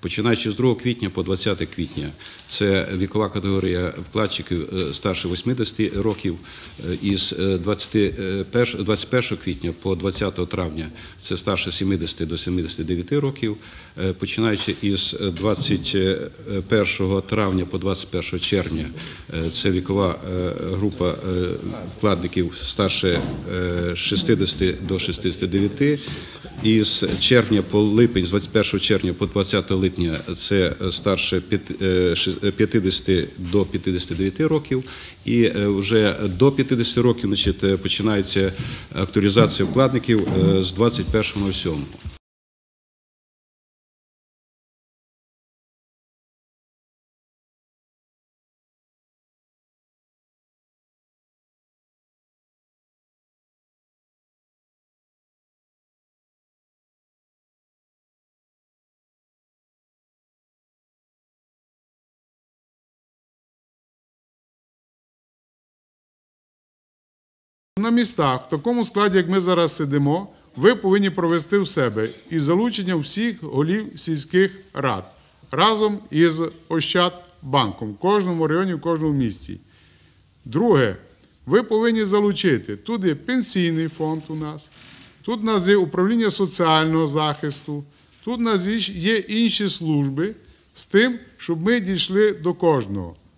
Починаючи з 2 квітня по 20 квітня, це вікова категорія вкладчиків е, старше 80 років. Е, Із е, 21, 21 квітня по 20 травня це старше 70 до 79 років. Е, Починаючи із 21 травня по 21 червня, е, це вікова е, група е, вкладників старше е, 60 до 69. Із червня по липень, з 21 червня по 20 липня це старше п'ят- е, ши- 50 до 59 років. І е, вже до 50 років значить, е, починається актуалізація вкладників е, з 21.07. На містах, в такому складі, як ми зараз сидимо, ви повинні провести в себе із залученням всіх голів сільських рад разом із Ощадбанком в кожному районі, в кожному місті. Друге, ви повинні залучити. Тут є пенсійний фонд у нас, тут у нас є управління соціального захисту, тут у нас є інші служби з тим, щоб ми дійшли до кожного.